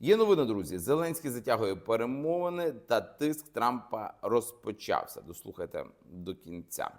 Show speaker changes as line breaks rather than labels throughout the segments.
Є новини, друзі. Зеленський затягує перемовини та тиск Трампа розпочався. Дослухайте до кінця.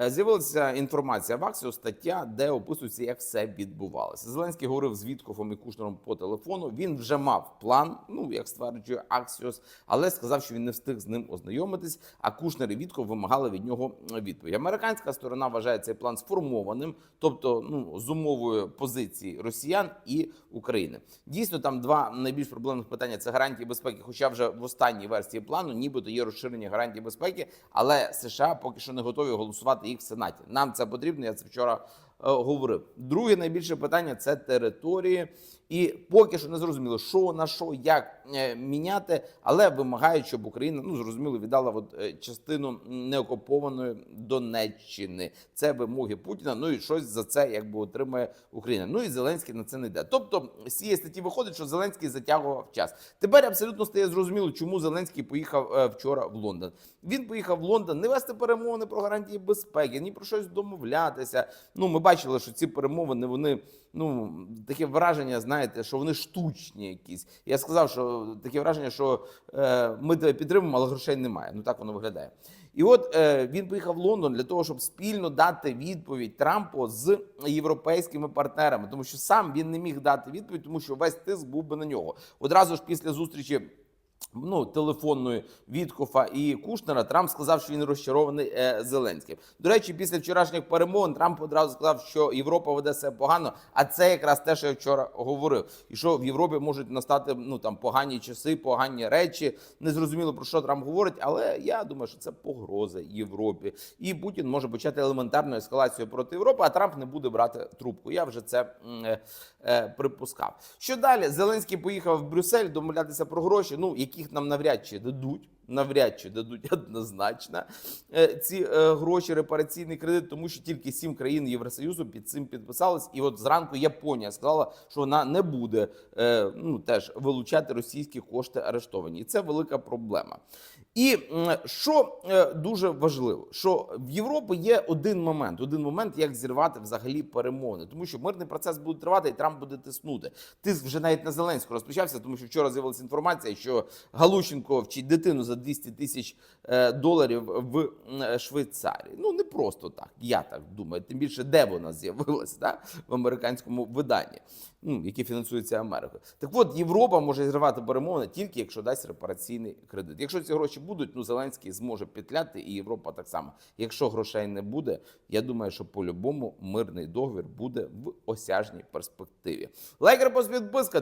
Е, З'явилася інформація в Аксіо, стаття, де описується, як все відбувалося. Зеленський говорив з Віткофом і Кушнером по телефону. Він вже мав план, ну як стверджує Аксіос, але сказав, що він не встиг з ним ознайомитись. А Кушнер і Вітков вимагали від нього відповідь. Американська сторона вважає цей план сформованим, тобто ну з умовою позиції росіян і України. Дійсно, там два найбільш проблемних питання це гарантії безпеки. Хоча вже в останній версії плану, нібито є розширення гарантій безпеки, але США поки що не готові голосувати їх в Сенаті. Нам це потрібно. Я це вчора говорив. Друге найбільше питання це території, і поки що не зрозуміло, що на що, як е, міняти, але вимагають, щоб Україна ну зрозуміло віддала от, е, частину неокупованої Донеччини. Це вимоги Путіна. Ну і щось за це якби отримає Україна. Ну і Зеленський на це не йде. Тобто з цієї статті виходить, що Зеленський затягував час. Тепер абсолютно стає зрозуміло, чому Зеленський поїхав е, вчора в Лондон. Він поїхав в Лондон не вести перемовини про гарантії безпеки, ні про щось домовлятися. Ну, ми бачили, що ці перемовини вони ну таке враження, знаєте, що вони штучні якісь. Я сказав, що таке враження, що е, ми тебе підтримуємо, але грошей немає. Ну так воно виглядає. І от е, він поїхав в Лондон для того, щоб спільно дати відповідь Трампу з європейськими партнерами, тому що сам він не міг дати відповідь, тому що весь тиск був би на нього. Одразу ж після зустрічі. Ну, телефонної Віткофа і Кушнера Трамп сказав, що він розчарований е, Зеленським. До речі, після вчорашніх перемовин Трамп одразу сказав, що Європа веде себе погано. А це якраз те, що я вчора говорив. І що в Європі можуть настати ну там погані часи, погані речі. Незрозуміло про що Трамп говорить, але я думаю, що це погроза Європі. І Путін може почати елементарну ескалацію проти Європи, а Трамп не буде брати трубку. Я вже це е, е, припускав. Що далі? Зеленський поїхав в Брюссель домовлятися про гроші. Ну яких нам навряд чи дадуть. Навряд чи дадуть однозначно е, ці е, гроші, репараційний кредит, тому що тільки сім країн Євросоюзу під цим підписались. І от зранку Японія сказала, що вона не буде е, ну теж вилучати російські кошти арештовані, і це велика проблема. І що дуже важливо, що в Європі є один момент, один момент, як зірвати взагалі перемовини, тому що мирний процес буде тривати, і Трамп буде тиснути. Тиск вже навіть на Зеленського розпочався, тому що вчора з'явилася інформація, що Галущенко вчить дитину за 200 тисяч е, доларів в Швейцарії. Ну не просто так, я так думаю. Тим більше, де вона з'явилася да? в американському виданні, ну, яке фінансується Америкою. Так от Європа може зривати перемовини тільки якщо дасть репараційний кредит. Якщо ці гроші будуть, ну Зеленський зможе петляти, і Європа так само. Якщо грошей не буде, я думаю, що по-любому мирний договір буде в осяжній перспективі. Лайк, репост, підписка.